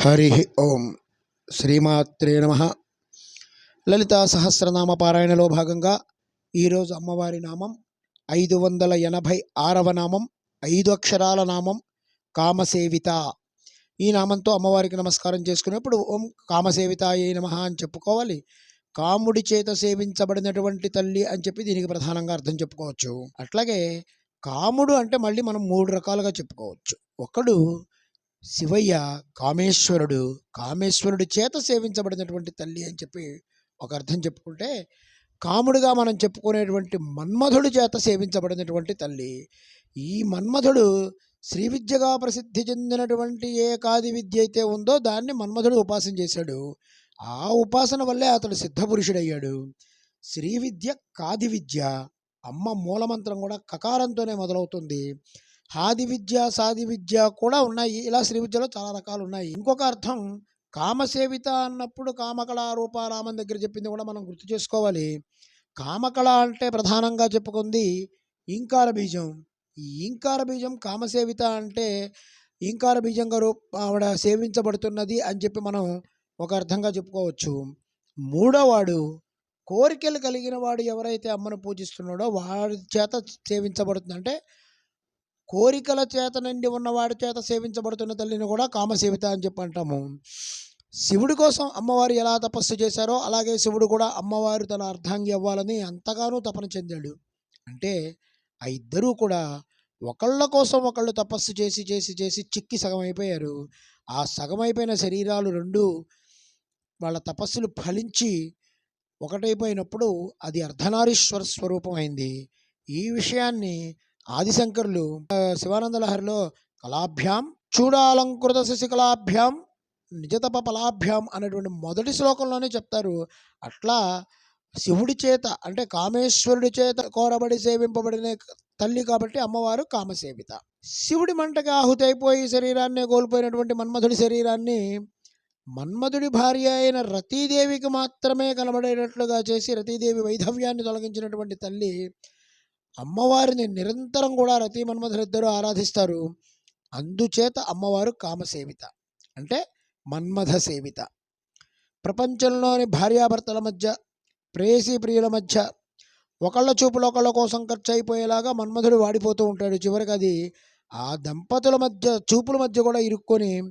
హరి ఓం శ్రీమాత్రే నమ. లలితా సహస్రనామ పారాయణలో భాగంగా ఈరోజు అమ్మవారి నామం ఐదు వందల ఎనభై ఆరవ నామం ఐదు అక్షరాల నామం కామసేవిత. ఈ నామంతో అమ్మవారికి నమస్కారం చేసుకునేప్పుడు ఓం కామసేవిత ఏ నమ అని చెప్పుకోవాలి. కాముడి చేత సేవించబడినటువంటి తల్లి అని చెప్పి దీనికి ప్రధానంగా అర్థం చెప్పుకోవచ్చు. అట్లాగే కాముడు అంటే మళ్ళీ మనం మూడు రకాలుగా చెప్పుకోవచ్చు. ఒకడు శివయ్య కామేశ్వరుడు కామేశ్వరుడు చేత సేవించబడినటువంటి తల్లి అని చెప్పి ఒక అర్థం చెప్పుకుంటే కాముడుగా మనం చెప్పుకునేటువంటి మన్మధుడు చేత సేవించబడినటువంటి తల్లి ఈ మన్మధుడు శ్రీ విద్యగా ప్రసిద్ధి చెందినటువంటి ఏ కాది విద్య అయితే ఉందో దాన్ని మన్మధుడు ఉపాసన చేశాడు. ఆ ఉపాసన వల్లే అతడు సిద్ధపురుషుడయ్యాడు. శ్రీ విద్య కాది విద్య అమ్మ మూలమంత్రం కూడా కకారంతోనే మొదలవుతుంది. ఆది విద్య సాది విద్య కూడా ఉన్నాయి. ఇలా శ్రీ విద్యలో చాలా రకాలు ఉన్నాయి. ఇంకొక అర్థం కామసేవిత అన్నప్పుడు కామకళ రూపారామం దగ్గర చెప్పింది కూడా మనం గుర్తు చేసుకోవాలి. కామకళ అంటే ప్రధానంగా చెప్పుకుంది ఇంకార బీజం. ఈ బీజం కామసేవిత అంటే ఇంకార బీజంగా రూప ఆవిడ సేవించబడుతున్నది అని చెప్పి మనం ఒక అర్థంగా చెప్పుకోవచ్చు. మూడోవాడు కోరికలు కలిగిన వాడు ఎవరైతే అమ్మను పూజిస్తున్నాడో వాడి చేత సేవించబడుతుంది. అంటే కోరికల చేత నిండి ఉన్నవాడి చేత సేవించబడుతున్న తల్లిని కూడా కామసేవిత అని చెప్పి అంటాము. శివుడి కోసం అమ్మవారు ఎలా తపస్సు చేశారో అలాగే శివుడు కూడా అమ్మవారు తన అర్ధాంగి అవ్వాలని అంతగానూ తపన చెందాడు. అంటే ఆ ఇద్దరూ కూడా ఒకళ్ళ కోసం ఒకళ్ళు తపస్సు చేసి చేసి చేసి చిక్కి సగమైపోయారు. ఆ సగమైపోయిన శరీరాలు రెండు వాళ్ళ తపస్సులు ఫలించి ఒకటైపోయినప్పుడు అది అర్ధనారీశ్వర స్వరూపమైంది. ఈ విషయాన్ని ఆదిశంకరులు ఆ, శివానంద లహరిలో కళాభ్యాం చూడాలంకృత శశికళాభ్యాం నిజతప ఫలాభ్యాం అనేటువంటి మొదటి శ్లోకంలోనే చెప్తారు. అట్లా శివుడి చేత అంటే కామేశ్వరుడి చేత కోరబడి సేవింపబడిన తల్లి కాబట్టి అమ్మవారు కామసేవిత. శివుడి మంటకి ఆహుతి అయిపోయి శరీరాన్ని కోల్పోయినటువంటి మన్మధుడి శరీరాన్ని మన్మధుడి భార్య అయిన రతీదేవికి మాత్రమే కనబడేటట్లుగా చేసి రతీదేవి వైధవ్యాన్ని తొలగించినటువంటి తల్లి అమ్మవారిని నిరంతరం కూడా రతి మన్మధులిద్దరూ ఆరాధిస్తారు. అందుచేత అమ్మవారు కామసేవిత అంటే మన్మథ సేవిత. ప్రపంచంలోని భార్యాభర్తల మధ్య ప్రేయసీ ప్రియుల మధ్య ఒకళ్ళ చూపులు ఒకళ్ళ కోసం ఖర్చు అయిపోయేలాగా మన్మధుడు వాడిపోతూ ఉంటాడు. చివరికి అది ఆ దంపతుల మధ్య చూపుల మధ్య కూడా ఇరుక్కొని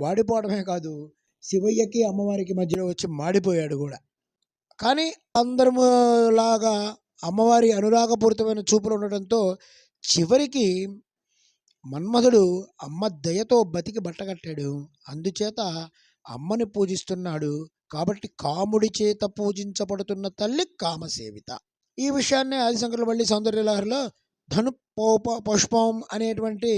వాడిపోవడమే కాదు శివయ్యకి అమ్మవారికి మధ్యలో వచ్చి మాడిపోయాడు కూడా. కానీ అందరము లాగా అమ్మవారి అనురాగపూరితమైన చూపులు ఉండటంతో చివరికి మన్మధుడు అమ్మ దయతో బతికి బట్టగట్టాడు. అందుచేత అమ్మని పూజిస్తున్నాడు. కాబట్టి కాముడి చేత పూజించబడుతున్న తల్లి కామసేవిత. ఈ విషయాన్ని ఆదిశంకరుల మళ్ళీ సౌందర్యలహరిలో ధను పుష్పం అనేటువంటి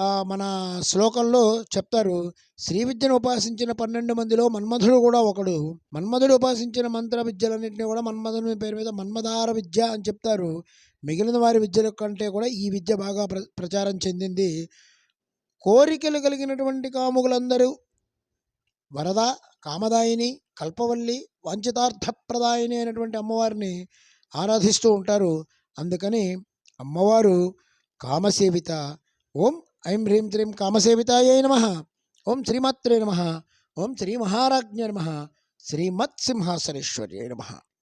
మన శ్లోకంలో చెప్తారు శ్రీ విద్యను ఉపాసించిన పన్నెండు మందిలో మన్మధుడు కూడా ఒకడు. మన్మధుడు ఉపాసించిన మంత్ర విద్యలన్నింటినీ కూడా మన్మధుని పేరు మీద మన్మధార విద్య అని చెప్తారు. మిగిలిన వారి విద్యల కంటే కూడా ఈ విద్య బాగా ప్ర ప్రచారం చెందింది. కోరికలు కలిగినటువంటి కాముకులందరూ వరద కామదాయిని కల్పవల్లి వంచితార్థప్రదాయిని అయినటువంటి అమ్మవారిని ఆరాధిస్తూ ఉంటారు. అందుకని అమ్మవారు కామసేవిత. ఓం ఐం హ్రీం త్రీం కామసేవితాయై నమ ఓం శ్రీమాత్రే నమ ఓం శ్రీ మహారాజ్ఞ నమ శ్రీమత్సింహాసనేశ్వర్యై నమ